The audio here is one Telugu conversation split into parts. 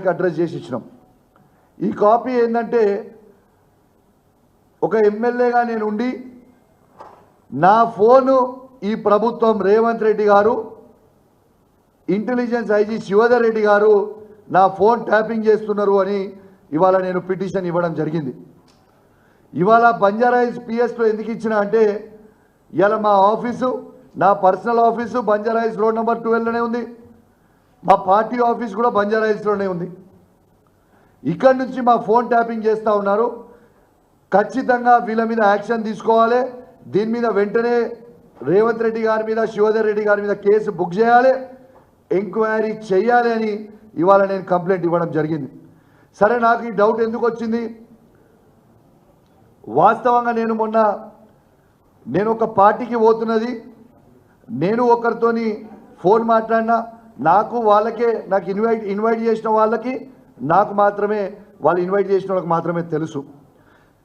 గారికి అడ్రస్ చేసి ఇచ్చినాం. ఈ కాపీ ఏంటంటే ఒక ఎమ్మెల్యేగా నేను ఉండి నా ఫోను ఈ ప్రభుత్వం రేవంత్ రెడ్డి గారు ఇంటెలిజెన్స్ ఐజీ శివధర్ రెడ్డి గారు నా ఫోన్ ట్యాపింగ్ చేస్తున్నారు అని ఇవాళ నేను పిటిషన్ ఇవ్వడం జరిగింది. ఇవాళ బంజారాయిల్స్ పిఎస్లో ఎందుకు ఇచ్చిన అంటే ఇవాళ మా ఆఫీసు నా personal office Banjara Hills road number ట్వెల్వ్లోనే ఉంది. మా పార్టీ ఆఫీస్ కూడా బంజారా హిల్స్లోనే ఉంది. ఇక్కడి నుంచి మా ఫోన్ ట్యాపింగ్ చేస్తూ ఉన్నారు. ఖచ్చితంగా వీళ్ళ మీద యాక్షన్ తీసుకోవాలి. దీని మీద వెంటనే రేవంత్ రెడ్డి గారి మీద శివధర్ రెడ్డి గారి మీద కేసు బుక్ చేయాలి. ఎంక్వైరీ చేయాలి అని ఇవాళ నేను కంప్లైంట్ ఇవ్వడం జరిగింది. సరే నాకు ఈ డౌట్ ఎందుకు వచ్చింది? వాస్తవంగా నేను మొన్న నేను ఒక పార్టీకి పోతున్నది. నేను ఒకరితోని ఫోన్ మాట్లాడినా నాకు వాళ్ళకే నాకు ఇన్వైట్ ఇన్వైట్ చేసిన వాళ్ళకి నాకు మాత్రమే వాళ్ళు ఇన్వైట్ చేసిన వాళ్ళకి మాత్రమే తెలుసు.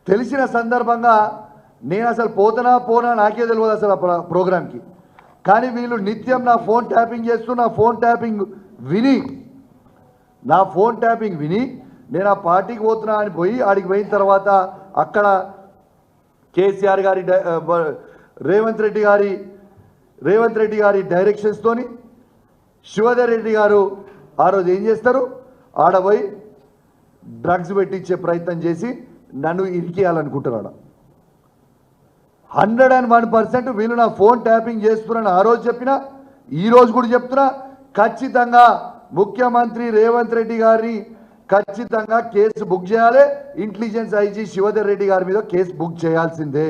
తెలిసిన సందర్భంగా నేను అసలు పోతనా పోనా నాకే తెలియదు అసలు ఆ ప్ర- ప్రోగ్రామ్కి. కానీ వీళ్ళు నిత్యం నా ఫోన్ ట్యాపింగ్ చేస్తూ నా ఫోన్ ట్యాపింగ్ విని నా ఫోన్ ట్యాపింగ్ విని నేను ఆ పార్టీకి పోతున్నా అని పోయి ఆడికి పోయిన తర్వాత అక్కడ కేసీఆర్ గారి డై- రేవంత్ రెడ్డి గారి రేవంత్ రెడ్డి గారి డైరెక్షన్స్తోని శివధర్ రెడ్డి గారు ఆ రోజు ఏం చేస్తారు? ఆడపోయి డ్రగ్స్ పెట్టించే ప్రయత్నం చేసి నన్ను ఇరికేయాలనుకుంటున్నాడు. హండ్రెడ్ అండ్ వన్ పర్సెంట్ వీళ్ళు నా ఫోన్ ట్యాపింగ్ చేస్తున్నాను ఆ రోజు చెప్పినా ఈ రోజు కూడా చెప్తున్నా ఖచ్చితంగా ముఖ్యమంత్రి రేవంత్ రెడ్డి గారిని ఖచ్చితంగా కేసు బుక్ చేయాలి. ఇంటెలిజెన్స్ ఐజీ శివధర్ రెడ్డి గారి మీద కేసు బుక్ చేయాల్సిందే.